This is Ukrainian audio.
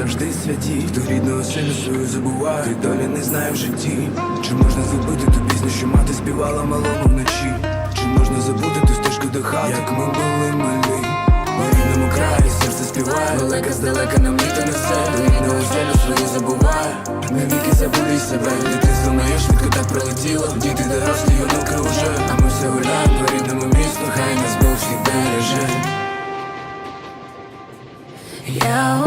завжди святі, хто рідного сина свою забуває, і долі не знає в житті. Чи можна забути ту пісню, що мати співала малому вночі? Чи можна забути ту стежку до хати, як ми були малі? У рідному краї. Серце співає, велика здалека нам літа несе, до рідного селю свою забуває, навіки забули себе, дитинство моє швидко так пролетіло, діти дорослі, онуки уже, а ми все гуляємо по рідному місту, хай нас Бог всіх береже. Я